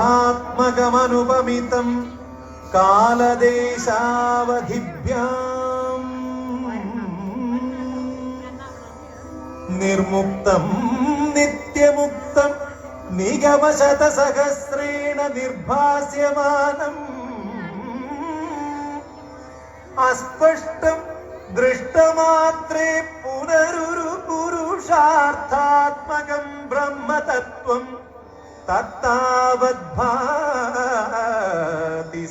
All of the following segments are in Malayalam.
ബോധാത്മകമനുപമിതം കാലദേശാവധിഭ്യാം. നിർമുക്തം നിത്യമുക്തം നിഗമശതസഹസ്രേണ നിർഭാസ്യമാനം. അസ്പഷ്ടം ദൃഷ്ടമാത്രേ പുനരുരു പുരുഷാർത്ഥാത്മകം ബ്രഹ്മതത്വം तत्तावद्भाति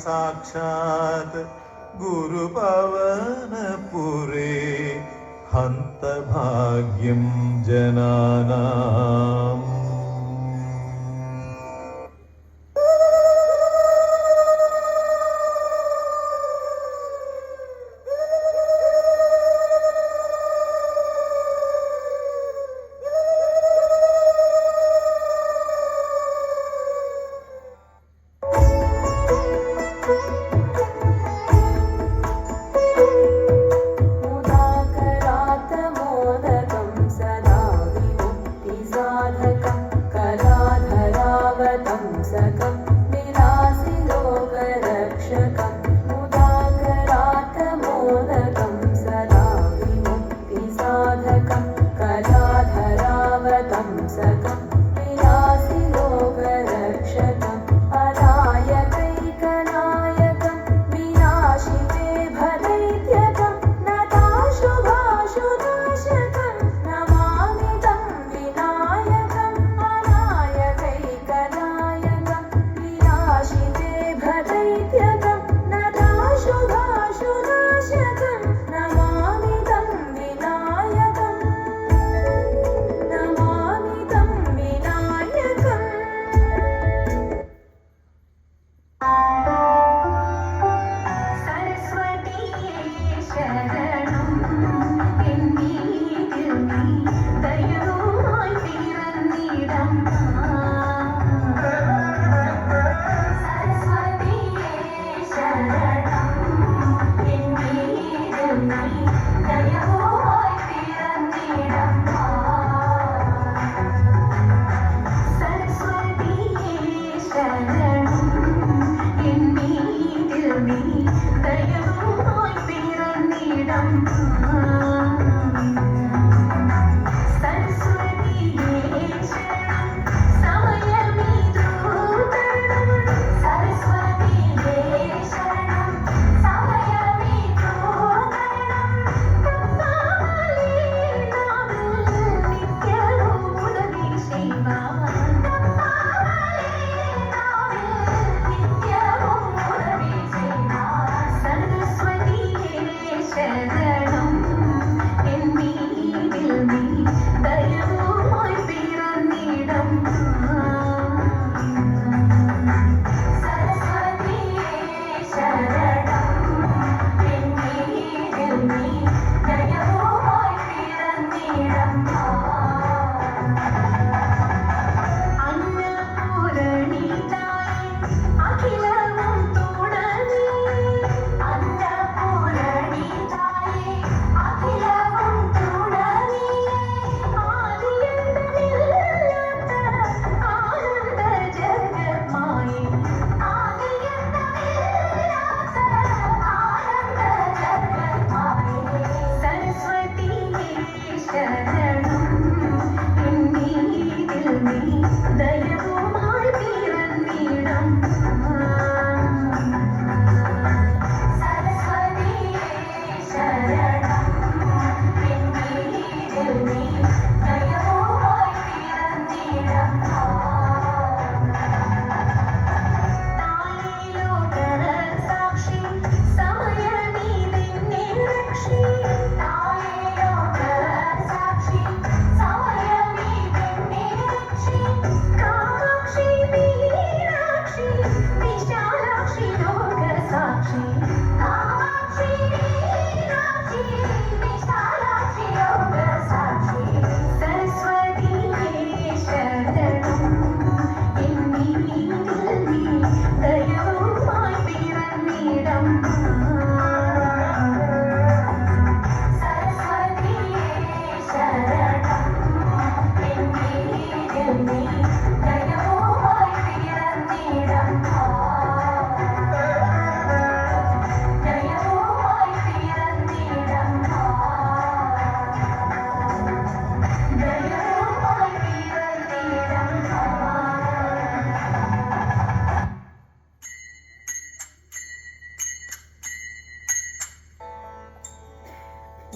साक्षात् गुरुपवनपुरे हन्तभाग्यं जनाना राधा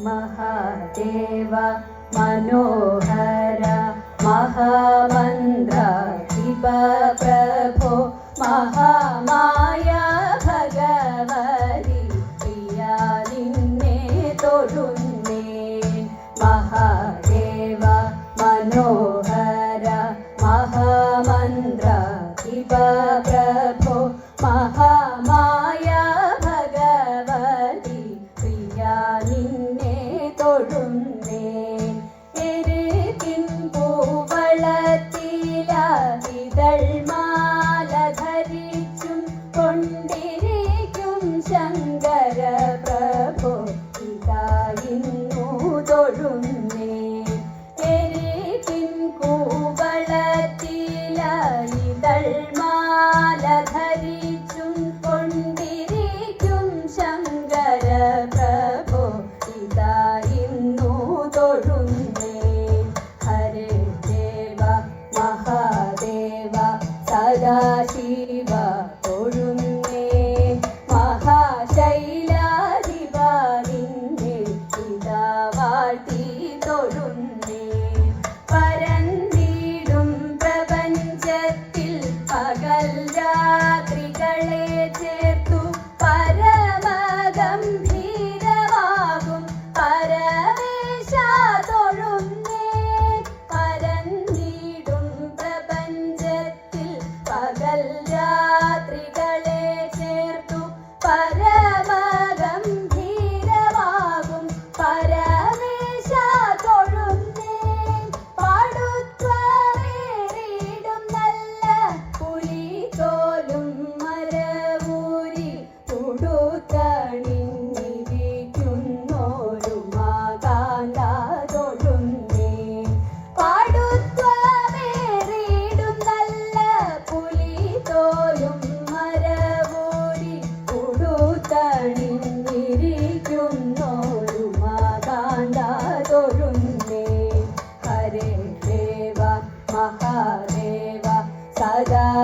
महादेव मनोहर महामन्त्राधिप प्रभो महामाया भगवति प्रिया निन्ने तोडुन्ने महादेव मनोहर महामन्त्राधिप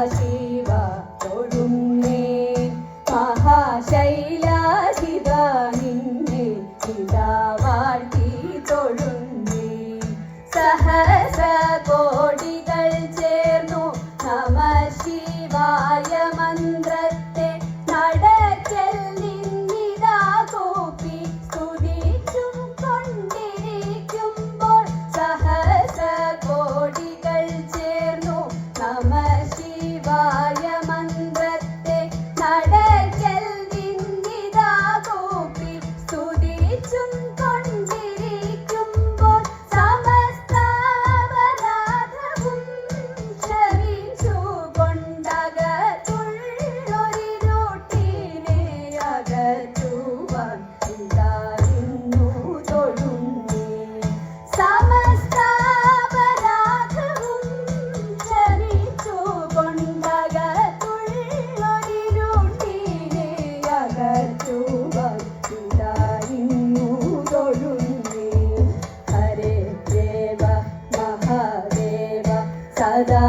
起 ಸದಾ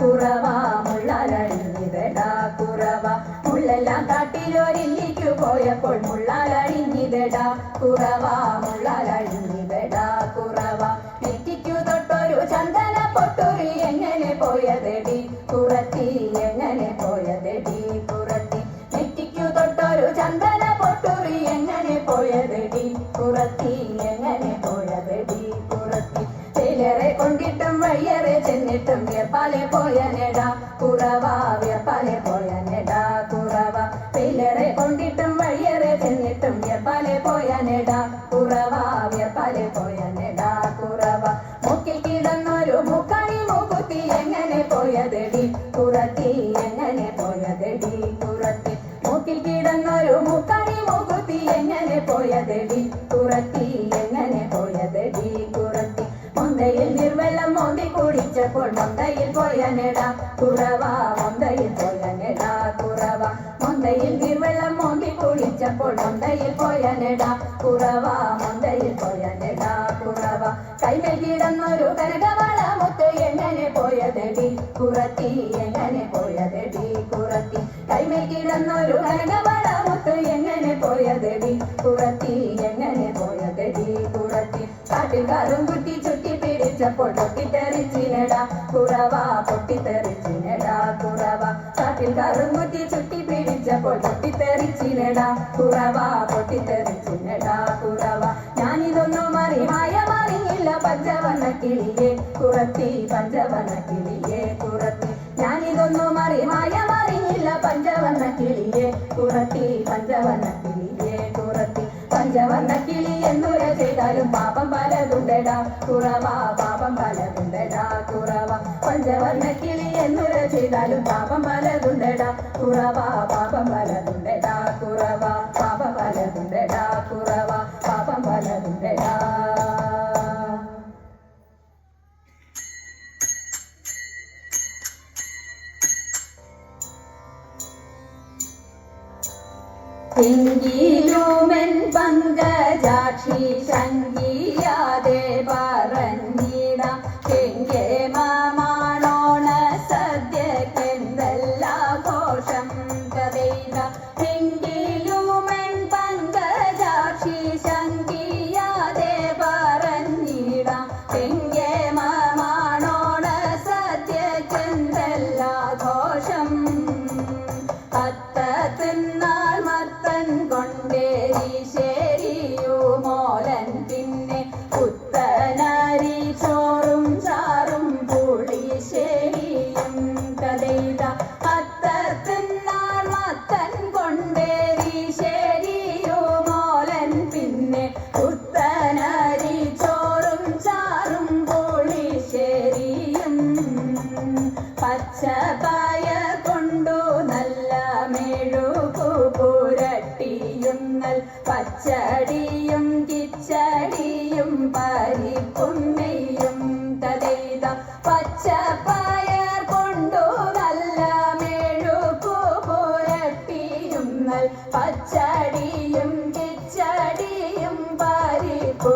കുറവാ മുള്ളാലടിഞ്ഞിതടാ കുറവാ മുള്ളെല്ലാം കാട്ടിലൊരില്ലിക്കു പോയപ്പോൾ കുറവാ നെറ്റിക്കു തൊട്ടൊരു ചന്ദന പൊട്ടൊരു എങ്ങനെ പോയതെടി? കുറത്തി పురవాలే పోయనెడా పురవా കുടിച്ചപ്പോൾ മൊന്തയിൽ പോയ നെട കുറവാ മൊന്തയിൽ പോയ നെട കുറവാ. മൊന്തയിൽ നിർവെള്ളം മോന്തി കുടിച്ചപ്പോൾ മൊന്തയിൽ പോയ നെട കുറവാ മൊന്തയിൽ പോയ കുറവാ. കൈമേൽ കിടന്നൊരു കനകവള മുത്ത് എങ്ങനെ പോയതെടി? കുറത്തി എങ്ങനെ പോയതെടി? കുറത്തി. കൈമേൽ കിടന്നൊരു കനകവള മുത്ത് എങ്ങനെ പോയതെടി? കുറത്തി എങ്ങനെ പോയതെടി? കുറത്തി. കാട്ടിൽ കുട്ടി ചുറ്റി പിടിച്ചപ്പോൾ പൊട്ടിത്തെറിച്ചിനടാ കുറവാ പൊട്ടിത്തെറിച്ചിനടാ കുറവാ. കാട്ടിൽ കുട്ടി ചുറ്റി പിടിച്ചപ്പോൾ പൊട്ടിത്തെറിച്ചിനടാ കുറവാ പൊട്ടിത്തെറിച്ചിനടാ കുറവാ. ഞാനിതൊന്നും മറി മായ മറിയില്ല പഞ്ചവന കിളിയെ. കുറത്തി പഞ്ചവന കിളിയെ കുറത്തി. ഞാനിതൊന്നും മറി മായ മറിയില്ല പഞ്ചവന കിളിയെ. കുറത്തി പഞ്ചവന കിളിയെ കുറത്തി. പഞ്ചവർണ കിളി എന്നുര ചെയ്താലും പാപം പലതുണ്ടടാ. കുറവാ പഞ്ചവർണ കിളി എന്നുര ചെയ്താലും പാപം പലതുണ്ടടാ. കുറവാ പാപം പലതുണ്ടടാ. കുറവാ പാപം പലതുണ്ടടാ. കുറവാ പാപം പലതുണ്ടടാ. എങ്കിലുമെൻ പങ്കജാക്ഷി ശങ്കിയാതെ പുരട്ടിയുന്നൽ പച്ചടിയും കിച്ചടിയും പരിപ്പു